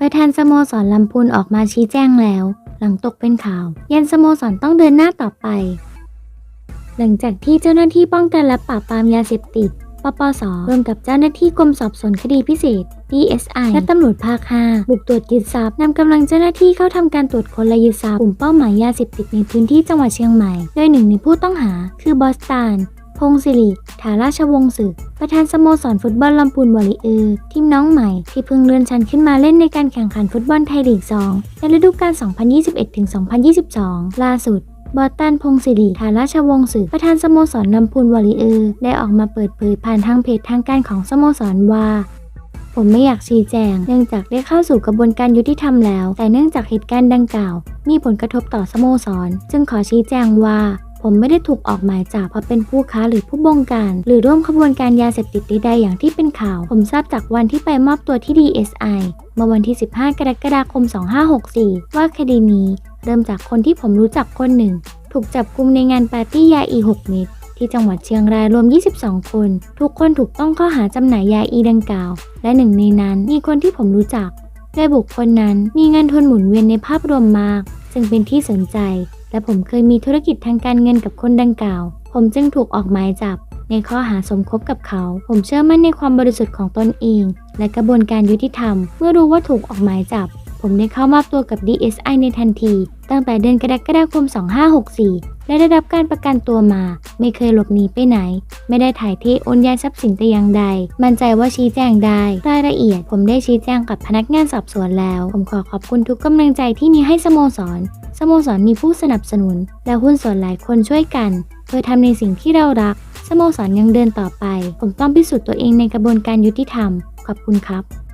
ประธานสโมสรลำพูนออกมาชี้แจงแล้ว หลังตกเป็นข่าว ยันสโมสรต้องเดินหน้าต่อไป หลังจากที่เจ้าหน้าที่ป้องกันและปราบปรามยาเสพติดปปสรวมกับเจ้าหน้าที่กรมสอบสวนคดีพิเศษ DSI และตำรวจภาค 5 บุกตรวจยึดทรัพย์นำกำลังเจ้าหน้าที่เข้าทำการตรวจคนและยึดทรัพย์กลุ่มเป้าหมายยาเสพติดในพื้นที่จังหวัดเชียงใหม่ โดยหนึ่งในผู้ต้องหาคือบอสตาน พงศิริถาราชวงศ์ศึก ประธานสโมสรฟุตบอลลำพูนวอลเลย์เออร์ทีมน้องใหม่ ที่เพิ่งเลื่อนชั้นขึ้นมาเล่นในการแข่งขันฟุตบอลไทยลีก 2 ในฤดูกาล 2021-2022 ล่าสุดบอตันพงศิริฐาราชวงศ์ศึกประธานสโมสรลำพูนวอลเลย์เออร์ได้ออกมาเปิดเผยผ่านทางเพจทางการของสโมสรว่า ผมไม่อยากชี้แจง เนื่องจากได้เข้าสู่กระบวนการยุติธรรมแล้ว แต่เนื่องจากเหตุการณ์ดังกล่าว มีผลกระทบต่อสโมสร จึงขอชี้แจงว่า ผมไม่ได้ถูกออกหมายจับเพราะเป็นผู้ค้าหรือผู้บงการ หรือร่วมขบวนการยาเสพติดใดๆอย่างที่เป็นข่าว ผมทราบจากวันที่ไปมอบตัวที่ DSI เมื่อวันที่ 15 กรกฎาคม 2564 ว่าคดีนี้เริ่มจากคนที่ผมรู้จักคนหนึ่ง ถูกจับกุมในงานปาร์ตี้ยาอี 6 เม็ดที่จังหวัดเชียงรายรวม 22 คน ทุกคนถูกต้องข้อหาจำหน่ายยาอีดังกล่าว และหนึ่งในนั้นมีคนที่ผมรู้จักโดยบุคคลนั้นมีเงินทุนหมุนเวียนในภาพรวมมากจึงเป็นที่สนใจ และผมเคยมีธุรกิจทางการเงินกับคนดังกล่าว ผมจึงถูกออกหมายจับ ในข้อหาสมคบกับเขา ผมเชื่อมั่นในความบริสุทธิ์ของตนเอง และกระบวนการยุติธรรม เมื่อรู้ว่าถูกออกหมายจับ ผมได้เข้ามอบตัวกับ DSI ในทันที ตั้งแต่เดือนกรกฎาคม 2564 และได้รับการประกันตัวมา ไม่เคยหลบหนีไปไหน ไม่ได้ถ่ายเทโอนย้ายทรัพย์สินแต่อย่างใด มั่นใจว่าชี้แจงได้รายละเอียด ผมได้ชี้แจงกับพนักงานสอบสวนแล้ว ผมขอขอบคุณทุกกำลังใจที่มีให้สโมสร สโมสรมีผู้สนับสนุน และหุ้นส่วนหลายคนช่วยกัน เพื่อทำในสิ่งที่เรารัก สโมสรยังเดินต่อไป ผมต้องพิสูจน์ตัวเองในกระบวนการยุติธรรม ขอบคุณครับ